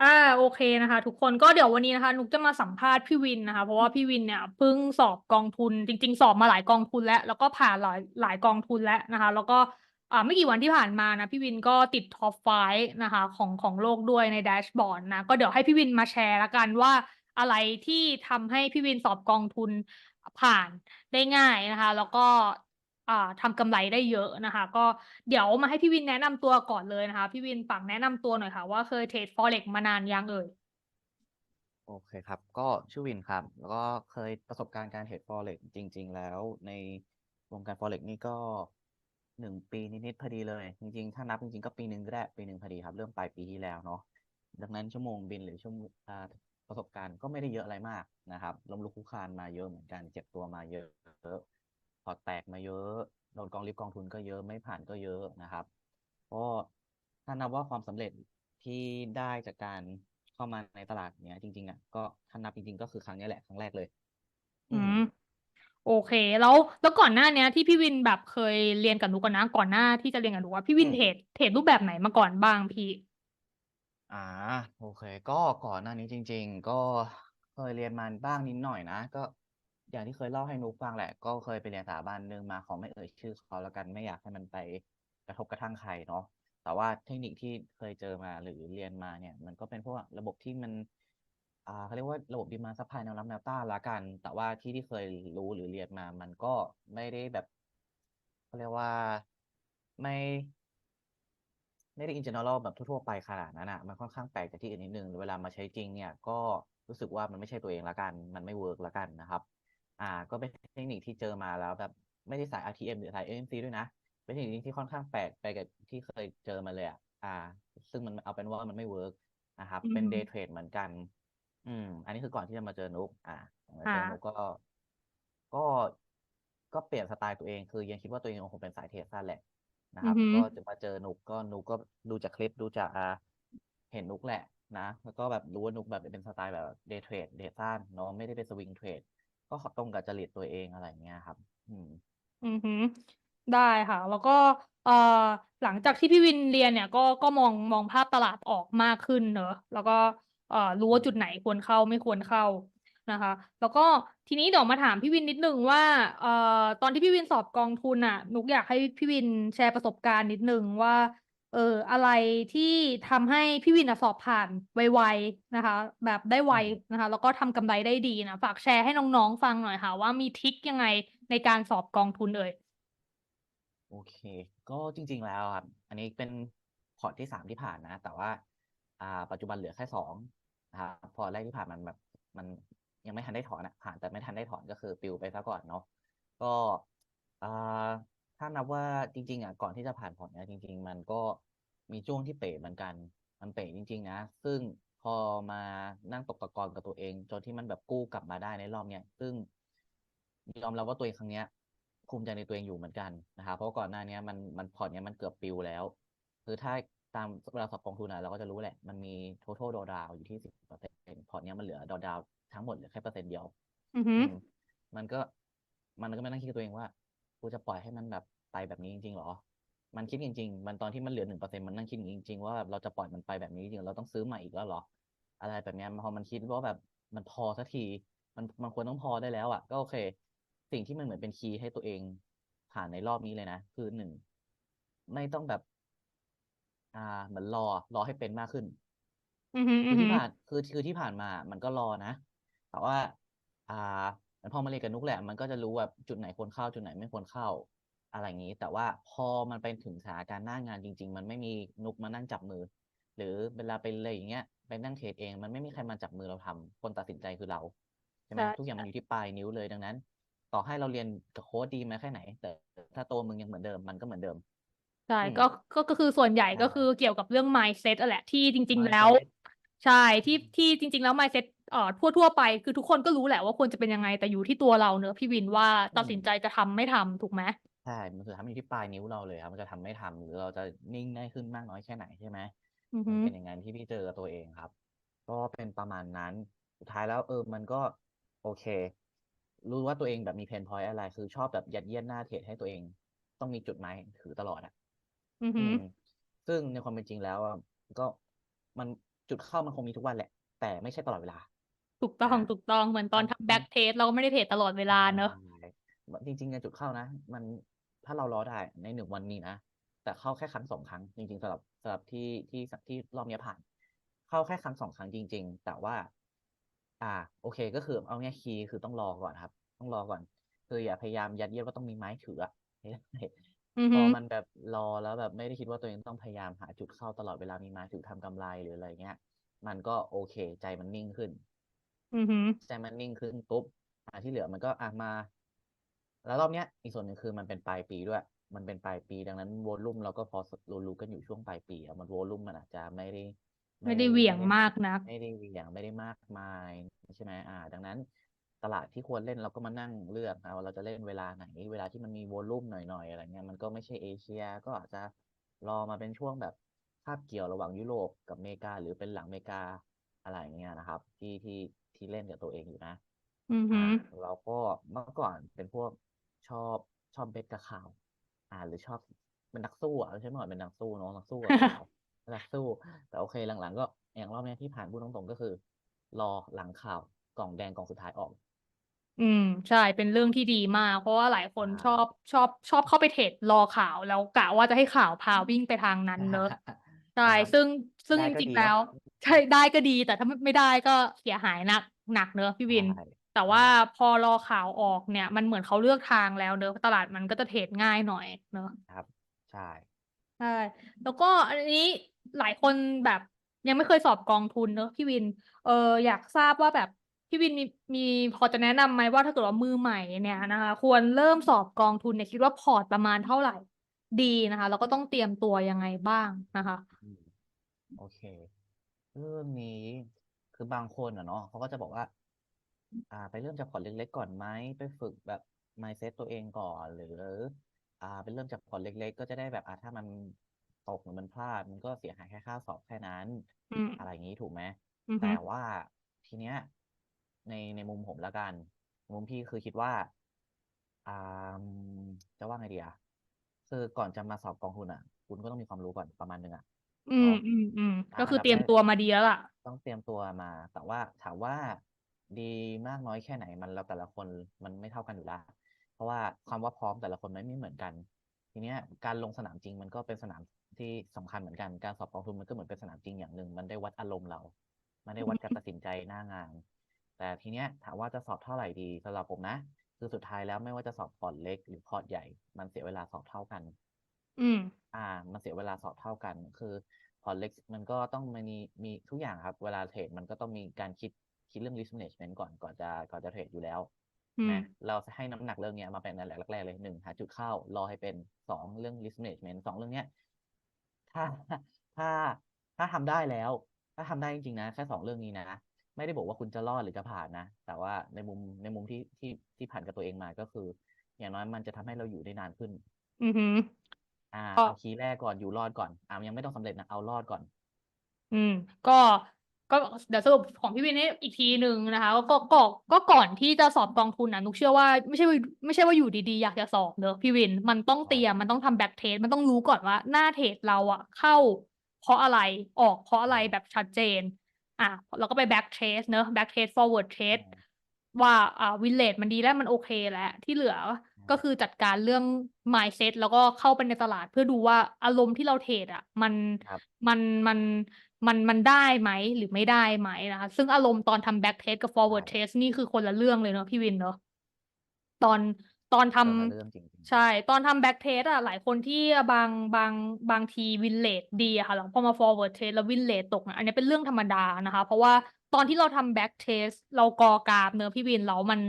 อ่าโอเคนะคะทุกคน ก็เดี๋ยววันนี้นะคะ นุกจะมาสัมภาษณ์พี่วินนะคะ เพราะว่าพี่วินเนี่ยเพิ่งสอบกองทุน จริง ๆ สอบมาหลายกองทุนแล้ว แล้วก็ผ่านหลายหลายกองทุนแล้วนะคะ แล้วก็อ่าไม่กี่วันที่ผ่านมานะพี่วินก็ติดท็อปไฟนะคะ ของของโลกด้วยในแดชบอร์ดนะ ก็เดี๋ยวให้พี่วินมาแชร์ละกันว่าอะไรที่ทำให้พี่วินสอบกองทุนผ่านได้ง่ายนะคะ แล้วก็ อ่าทำกำไรได้เยอะนะคะ ก็เดี๋ยวมาให้พี่วินแนะนำตัวก่อนเลยนะคะ พี่วินฝากแนะนำตัวหน่อยค่ะ ว่าเคยเทรด Forex มานานยังเอ่ยโอเคครับ ก็ชื่อวินครับ แล้วก็เคยประสบการณ์การเทรด Forex จริง ๆ แล้ว ในวงการ Forex นี่ก็หนึ่งปีนิดๆพอดีเลย จริงๆ ถ้านับจริงๆ ก็ปีหนึ่งก็ได้ปีหนึ่งพอดีครับ เริ่มปลายปีที่แล้วเนาะดังนั้นชั่วโมงบินหรือชั่วโมงประสบการณ์ก็ไม่ได้เยอะอะไรมากนะครับล้มลุกคลุกคลานมาเยอะเหมือนกันเจ็บตัวมาเยอะ พอร์ตแตกมาเยอะโดนกองริบกองทุนก็เยอะไม่ผ่านก็เยอะนะครับก็ถ้านับว่าความสำเร็จที่ได้จากการเข้ามาในตลาดเนี้ย จริง ๆอะก็ถ้านับจริง ๆ ก็คือครั้งนี้แหละครั้งแรกเลย อืมโอเค แล้วแล้วก่อนหน้าเนี้ย ที่พี่วินแบบเคยเรียนกับนุกกันนะก่อนหน้าที่จะเรียนกับนุกว่าพี่วินอืมเทรดเทรดรูปแบบไหนมาก่อนบ้างพี่ อ่า โอเค ก็ก่อนหน้านี้จริง ๆ ก็เคยเรียนมาบ้างนิดหน่อยนะก็ อย่างที่เคยเล่าให้นุกฟังแหละ ก็เคยไปเรียนสถาบันหนึ่งมาขอไม่เอ่ยชื่อเขาแล้วกันไม่อยากให้มันไปกระทบกระทั่งใครเนาะแต่ว่าเทคนิคที่เคยเจอมาหรือเรียนมาเนี่ย มันก็เป็นพวกระบบที่มัน อ่าเขาเรียกว่าระบบดีมาซัพพลายแนวรับแนวต้านละกัน แต่ว่าที่ที่เคยรู้หรือเรียนมา มันก็ไม่ได้แบบเขาเรียกว่าไม่ไม่ได้ in general แบบทั่วๆไปขนาดนั้นอะ มันค่อนข้างแปลกจากที่อื่นนิดนึง เวลามาใช้จริงเนี่ย ก็รู้สึกว่ามันไม่ใช่ตัวเองละกัน มันไม่เวิร์กละกันนะครับ อ่า ก็เป็นเทคนิคที่เจอมาแล้วแบบไม่ได้สาย RTM หรือสาย AMC ด้วยนะ เป็นเทคนิคที่ค่อนข้างแปลกไปกับที่เคยเจอมาเลยอะอ่า ซึ่งมันเอาเป็นว่ามันไม่เวิร์กนะครับอืมเป็น day trade เหมือนกัน อืม อันนี้คือก่อนที่จะมาเจอนุก อ่ามาเจออ่านุกก็ ก็ก็เปลี่ยนสไตล์ตัวเองคือยังคิดว่าตัวเองคงเป็นสายเทรดสั้นแหละนะอืครัอบหือก็จะมาเจอนุกก็นุกก็ดูจากคลิปดูจากอ่าเห็นนุกแหละนะ แล้วก็แบบรู้ว่านุกแบบเป็นสไตล์แบบเดย์เทรดเดย์สั้นเนาะไม่ได้เป็นสวิงเทรด ก็ตรงกับจริตตัวเองอะไรเงี้ยครับ อืม อือหือได้ค่ะ แล้วก็เอ่อหลังจากที่พี่วินเรียนเนี่ย ก็ก็มองมองภาพตลาดออกมากขึ้นเนอะแล้วก็เอ่อรู้ว่าจุดไหนควรเข้าไม่ควรเข้านะคะ แล้วก็ทีนี้เดี๋ยวมาถามพี่วินนิดนึงว่าเอ่อตอนที่พี่วินสอบกองทุนอะนุกอยากให้พี่วินแชร์ประสบการณ์นิดนึงว่า เอออะไรที่ทำให้พี่วินอะสอบผ่านไวๆนะคะ แบบได้ไวอืมนะคะ แล้วก็ทำกำไรได้ดีนะฝากแชร์ให้น้องๆฟังหน่อยค่ะ ว่ามีทริคยังไงในการสอบกองทุนเอ่ยโอเค ก็จริง ๆ แล้วครับอันนี้เป็นพอร์ตที่สามที่ผ่านนะ แต่ว่า อ่า ปัจจุบันเหลือแค่สองนะครับพอร์ตแรกที่ผ่านมันแบบมันยังไม่ทันได้ถอนอะผ่านแต่ไม่ทันได้ถอนก็คือปลิวไปซะก่อนเนาะก็อ่า ถ้านับว่าจริง ๆอะก่อนที่จะผ่านพอร์ตเนี้ยจริง ๆ มันก็มีช่วงที่เป๋เหมือนกัน มันเป๋จริง ๆ นะ ซึ่งพอมานั่งตกตะกอนกับตัวเอง จนที่มันแบบกู้กลับมาได้ในรอบเนี้ยซึ่งยอมรับว่าตัวเองครั้งเนี้ยภูมิใจในตัวเองอยู่เหมือนกันนะครับเพราะว่าก่อนหน้าเนี้ยมันมันพอร์ตเนี้ยมันเกือบปลิวแล้ว คือถ้าตามเวลาสอบกองทุนอะเราก็จะรู้แหละ มันมี total drawdown อยู่ที่สิบเปอร์เซ็นต์พอร์ตเนี้ยมันเหลือ drawdown ทั้งหมดเหลือแค่เปอร์เซ็นต์เดียวอือหือือมมันก็มันก็มานั่งคิดกับตัวเองว่า กูจะปล่อยให้มันแบบไปแบบนี้จริงๆเหรอ มันคิดจริง ๆ มันตอนที่มันเหลือหนึ่งเปอร์เซ็นต์มันนั่งคิดจริง ๆ ว่าแบบเราจะปล่อยมันไปแบบนี้จริงๆเราต้องซื้อใหม่อีกแล้วเหรอ อะไรแบบเนี้ยพอมันคิดว่าแบบมันพอสักที มันมันควรต้องพอได้แล้วอะ ก็โอเค สิ่งที่มันเหมือนเป็นคีย์ให้ตัวเองผ่านในรอบนี้เลยนะ คือหนึ่งไม่ต้องแบบ อ่า เหมือนรอ รอให้เป็นมากขึ้นอือหือคือืออหืที่อผ่านคือคือที่ผ่านมา มันก็รอนะแต่ว่า อ่า มันพอมาเรียนกับนุกแหละมันก็จะรู้แบบจุดไหนควรเข้าจุดไหนไม่ควรเข้าอะไรอย่างนี้ แต่ว่าพอมันไปถึงสถานการณ์หน้างานจริง ๆ มันไม่มีนุกมานั่งจับมือ หรือเวลาไปเลยอย่างเงี้ยไปนั่งเทรดเอง มันไม่มีใครมาจับมือเราทำคนตัดสินใจคือเราใช่ไหมใช่ทุกอย่างมันอยู่ที่ปลายนิ้วเลยดังนั้น ต่อให้เราเรียนกับโค้ดดีมาแค่ไหน แต่ถ้าตัวมึงยังเหมือนเดิมมันก็เหมือนเดิมใช่อืมก็ก็ก็คือส่วนใหญ่ใช่ก็คือเกี่ยวกับเรื่อง mindset อะแหละที่จริง ๆ แล้ว mindset ใช่อืที่มที่จริงๆแล้ว mindset เอ่อทั่วทั่วไป คือทุกคนก็รู้แหละว่าควรจะเป็นยังไงแต่อยู่ที่ตัวเราเนอะพี่วินว่าอืตัดสินมใจจะทำไม่ทำถูกไหมใช่มันคือทำอยู่ที่ปลายนิ้วเราเลยครับมันจะทำไม่ทำหรือเราจะนิ่งได้ขึ้นมากน้อยแค่ไหนใช่ไหม อือมัหืนอ เป็นอย่างนั้นที่พี่เจอกับตัวเองครับ ก็เป็นประมาณนั้น สุดท้ายแล้วเออมันก็โอเค รู้ว่าตัวเองแบบมีเพนพอยต์อะไร คือชอบแบบยัดเยียดหน้าเทรดให้ตัวเอง ต้องมีจุดหมายถือตลอดอะ อืออืหือ ม ซึ่งในความเป็นจริงแล้วอะก็มันจุดเข้ามันคงมีทุกวันแหละ แต่ไม่ใช่ตลอดเวลา ถูกต้ออ่างถูกต้องเหมือนตอนมันทำแบ็กเทสเราก็ไม่ได้เทรดตลอดเวลาเนอะใช่จริงๆเนี่ยจุดเข้านะ มันถ้าเรารอได้ในหนึ่งวันมีนะ แต่เข้าแค่ครั้งสองครั้ง จริง ๆสำหรับสำหรับที่ที่ที่รอบเนี้ยผ่าน เข้าแค่ครั้งสองครั้งจริง ๆ แต่ว่า อ่า โอเคก็คือเอาเนี้ยคีย์คือต้องรอก่อนครับ ต้องรอก่อน คืออย่าพยายามยัดเยียดว่าต้องมีไม้ถืออะไม่ได้อือพฮึอมันแบบรอแล้วแบบไม่ได้คิดว่าตัวเองต้องพยายามหาจุดเข้าตลอดเวลามีไม้ถือทำกำไรหรืออะไรเงี้ย มันก็โอเคใจมันนิ่งขึ้น อือฮึใจมันนิ่งขึ้นปุ๊บอ่าที่เหลือมันก็อะมา แล้วรอบเนี้ย อีกส่วนหนึ่งคือมันเป็นปลายปีด้วย มันเป็นปลายปีดังนั้นวอลลุ่มเราก็พอรู้รู้กันอยู่ช่วงปลายปีอะมันวอลลุ่มมันอาจจะไม่ได้ ไม่ได้เหวี่ยงมากนัก ไม่ได้เหวี่ยงไม่ได้มากมายใช่ไหมอ่า ดังนั้นตลาดที่ควรเล่นเราก็มานั่งเลือกนะว่าเราจะเล่นเวลาไหน เวลาที่มันมีวอลลุ่มหน่อยๆอะไรเงี้ยมันก็ไม่ใช่เอเชีย ก็อาจจะรอมาเป็นช่วงแบบคาบเกี่ยวระหว่างยุโรปกับอเมริกา หรือเป็นหลังอเมริกาอะไรอย่างเงี้ยนะครับ ที่ที่ ที่เล่นกับตัวเองอยู่นะอือฮึอ่าเราก็เมื่อก่อนเป็นพวกชอบชอบเบสกับข่าวอ่า หรือชอบเป็นนักสู้อะไม่ใช่เมื่อก่อนเป็นนักสู้เนาะนักสู้กับข่าวนักสู้ แต่โอเคหลังๆ ก็อย่างรอบเนี้ยที่ผ่านพูดตรงๆก็คือ รอหลังข่าวกล่องแดงกล่องสุดท้ายออก อืม ใช่เป็นเรื่องที่ดีมาก เพราะว่าหลายคนใช่ชอบชอบชอบเข้าไปเทรดรอข่าวแล้วกะว่าจะให้ข่าวพาวิ่งไปทางนั้นเนอะใช่นะครับซึ่งซึ่งได้จก็ริงดีๆแล้วเนอะใช่ได้ก็ดีแต่ถ้าไม่ได้ก็เสียหายหนัก หนักเนอะพี่วิน ใช่แต่ว่าใช่พอรอข่าวออกเนี่ย มันเหมือนเขาเลือกทางแล้วเนอะตลาดมันก็จะเทรดง่ายหน่อยเนอะครับใช่ ใช่แล้วก็อันนี้หลายคนแบบยังไม่เคยสอบกองทุนเนอะพี่วิน เอออยากทราบว่าแบบพี่วินมีมีพอจะแนะนำไหมว่าถ้าเกิดว่ามือใหม่เนี่ยนะคะ ควรเริ่มสอบกองทุนเนี่ยคิดว่าพอร์ตประมาณเท่าไหร่ดีนะคะแล้วก็ต้องเตรียมตัวยังไงบ้างนะคะ อืมโอเค เรื่องนี้ คือบางคนอะเนาะเขาก็จะบอกว่า อ่า ไปเริ่มจากพอร์ตเล็ก ๆ ก่อนไหมไปฝึกแบบ mindset ตัวเองก่อน หรือ อ่าไปเริ่มจากพอร์ตเล็ก ๆ ก็จะได้แบบอ่าถ้ามันตกหรือมันพลาด มันก็เสียหายแค่ค่าสอบแค่นั้น อืมอะไรอย่างนี้ถูกไหมอือฮึแต่ว่าทีเนี้ย ในในมุมผมละกัน มุมพี่คือคิดว่าอ่าจะว่าไงดีอะคือก่อนจะมาสอบกองทุนอะ คุณก็ต้องมีความรู้ก่อนประมาณนึงอะ อืมเนาะอืม อืม อ่า ก็คืออันดับเตรียมแรกตัวมาดีแล้วล่ะ ต้องเตรียมตัวมา แต่ว่าถามว่าดีมากน้อยแค่ไหนมันแล้วแต่ละคนมันไม่เท่ากันอยู่แล้ว เพราะว่าความว่าพร้อมแต่ละคนไม่ไม่เหมือนกัน ทีเนี้ยการลงสนามจริงมันก็เป็นสนามที่สำคัญเหมือนกัน การสอบกองทุนมันก็เหมือนเป็นสนามจริงอย่างหนึ่ง มันได้วัดอารมณ์เรา มันได้วัดการตัดสินใจหน้างาน แต่ทีเนี้ยถามว่าจะสอบเท่าไหร่ดีสำหรับผมนะ คือสุดท้ายแล้วไม่ว่าจะสอบพอร์ตเล็กหรือพอร์ตใหญ่ มันเสียเวลาสอบเท่ากัน อืม อ่ามันเสียเวลาสอบเท่ากัน คือพอร์ตเล็กมันก็ต้องมีมีทุกอย่างครับ เวลาเทรดมันก็ต้องมีการคิดคิดเรื่อง risk management ก่อนก่อนจะก่อนจะเทรดอยู่แล้วอืม นะเราจะให้น้ำหนักเรื่องเนี้ยมาเป็นอันแรกแรกๆเลยหนึ่งหาจุดเข้ารอให้เป็นสองเรื่อง risk management สองเรื่องเนี้ยถ้าถ้าถ้าทำได้แล้ว ถ้าทำได้จริงๆนะแค่สองเรื่องนี้นะ ไม่ได้บอกว่าคุณจะรอดหรือจะผ่านนะ แต่ว่าในมุมในมุมที่ที่ที่ผ่านกับตัวเองมาก็คือ อย่างน้อยมันจะทำให้เราอยู่ได้นานขึ้น อือฮึอ่าก็เอาคีย์แรกก่อนอยู่รอดก่อนอ่ายังไม่ต้องสำเร็จนะเอารอดก่อน อืม ก็ก็เดี๋ยวสรุปของพี่วินให้อีกทีหนึ่งนะคะก็ก็ก็ก็ก่อนที่จะสอบกองทุนนะนุกเชื่อว่าไม่ใช่ว่าไม่ใช่ว่าอยู่ดีๆ อยากจะสอบเนอะพี่วิน มันต้องเตรียมมันต้องทำแบ็กเทสมันต้องรู้ก่อนว่าหน้าเทรดเราอะเข้า เพราะอะไรออกเพราะอะไรแบบชัดเจน อะเราก็ไปแบ็กเทสเนอะแบ็กเทส forward เทสว่าอ่าวินเลทมันดีแล้วมันโอเคแล้วที่เหลือ ก็คือจัดการเรื่อง mindset แล้วก็เข้าไปในตลาด เพื่อดูว่าอารมณ์ที่เราเทรดอะ มันครับมันมันมันมันได้ไหมหรือไม่ได้ไหมนะคะ ซึ่งอารมณ์ตอนทำ back test กับ forward ใช่ test นี่คือคนละเรื่องเลยเนาะพี่วินเนาะตอนตอนทคนละำเรื่องจริงๆใช่ ตอนทำแบ็กเทสอะหลายคนที่บางบางบางทีวินเลทดีอะค่ะแล้วพอมา forward test แล้ววินเลทตกอะอันนี้เป็นเรื่องธรรมดานะคะ เพราะว่า ตอนที่เราทำแบ็กเทสเรากอกราฟเนื้อพี่วินแล้วมัน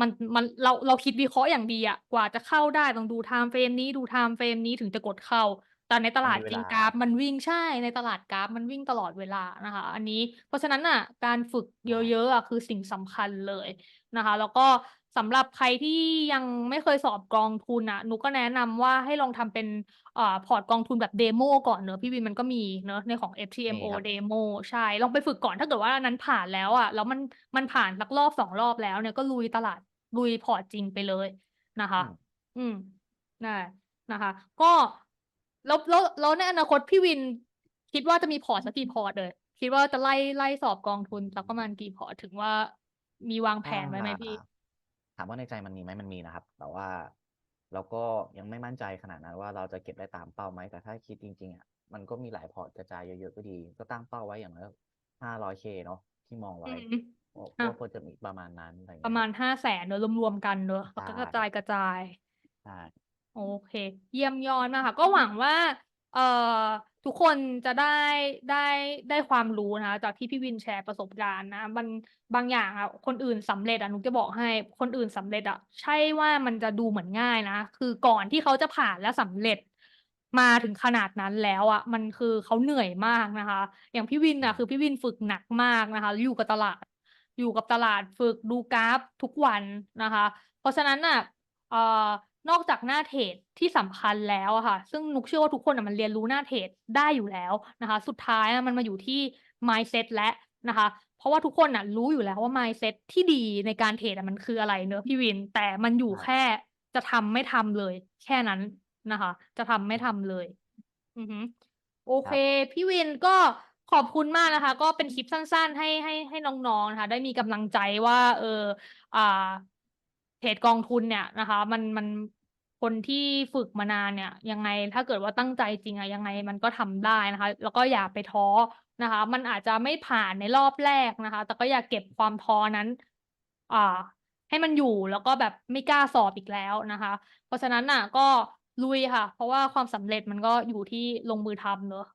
มันมันเราเราคิดวิเคราะห์อย่างดีอะกว่าจะเข้าได้ต้องดูไทม์เฟรมนี้ดูไทม์เฟรมนี้ถึงจะกดเข้า แต่ในตลาดมันมีจริงเวลากราฟมันวิ่งใช่ในตลาดกราฟมันวิ่งตลอดเวลานะคะ อันนี้เพราะฉะนั้นอะการฝึกเยอะๆอะคือสิ่งสำคัญเลยนะคะ แล้วก็สำหรับใครที่ยังไม่เคยสอบกองทุนอะหนูก็แนะนำว่าให้ลองทำเป็นอ่าพอร์ตกองทุนแบบเดโมก่อนเนอะพี่วินมันก็มีเนอะในของ FTMO มีครับเดโมใช่ ลองไปฝึกก่อนถ้าเกิดว่าอันนั้นผ่านแล้วอะแล้วมันมันผ่านสักรอบสองรอบแล้วเนี่ยก็ลุยตลาดลุยพอร์ตจริงไปเลยนะคะ อืมอืมได้นะคะ ก็ แล้วแล้วแล้วในอนาคตพี่วิน คิดว่าจะมีพอร์ตสักกี่พอร์ตเลย คิดว่าจะไล่ไล่สอบกองทุนสักประมาณกี่พอร์ตถึงว่ามีวางแผถ้านไว้ไหมพี่ ถามว่าในใจมันมีไหมมันมีนะครับ แต่ว่าเราก็ยังไม่มั่นใจขนาดนั้นว่าเราจะเก็บได้ตามเป้าไหมแต่ถ้าคิดจริงๆอะมันก็มีหลายพอร์ตกระจายเยอะๆก็ดี ก็ตั้งเป้าไว้อย่างน้อยห้าร้อยเคเนาะที่มองอืไว้มว่าอะว่าควรจะมีประมาณนั้นอะไรอย่างประเงี้มายณห้าแสนเนอะรวมๆกันเนอะแล้วก็กระใช่จายกระจายใช่ โอเค เยี่ยมยอดมากค่ะ ก็หวังว่า เอ่อทุกคนจะได้ได้ได้ความรู้นะคะจากที่พี่วินแชร์ประสบการณ์นะมันบางอย่างอะคนอื่นสำเร็จอะหนุจะบอกให้คนอื่นสำเร็จอะใช่ว่ามันจะดูเหมือนง่ายนะ คือก่อนที่เขาจะผ่านและสำเร็จมาถึงขนาดนั้นแล้วอะมันคือเขาเหนื่อยมากนะคะ อย่างพี่วินอะคือพี่วินฝึกหนักมากนะคะ อยู่กับตลาด อยู่กับตลาดฝึกดูกราฟทุกวันนะคะ เพราะฉะนั้นน่ะเอ่อ นอกจากหน้าเทรดที่สำคัญแล้วอะค่ะ ซึ่งนุกเชื่อว่าทุกคนอะมันเรียนรู้หน้าเทรดได้อยู่แล้วนะคะ สุดท้ายอะมันมาอยู่ที่ mindset และนะคะ เพราะว่าทุกคนน่ะรู้อยู่แล้วว่า mindset ที่ดีในการเทรดอะมันคืออะไรเนอะพี่วิน แต่มันอยู่แค่จะทำไม่ทำเลย แค่นั้นนะคะ จะทำไม่ทำเลย อือฮึโอเค พี่วินก็ขอบคุณมากนะคะ ก็เป็นคลิปสั้นๆ ให้ให้ให้น้องๆนะคะ ได้มีกำลังใจว่า เอออ่า เทรดกองทุนเนี่ยนะคะ มันมันคนที่ฝึกมานานเนี่ยยังไงถ้าเกิดว่าตั้งใจจริงอะยังไงมันก็ทำได้นะคะ แล้วก็อย่าไปท้อนะคะ มันอาจจะไม่ผ่านในรอบแรกนะคะ แต่ก็อย่าเก็บความท้อนั้น อ่า ให้มันอยู่แล้วก็แบบไม่กล้าสอบอีกแล้วนะคะ เพราะฉะนั้นน่ะ ก็ลุยค่ะ เพราะว่าความสำเร็จมันก็อยู่ที่ลงมือทำเนอะ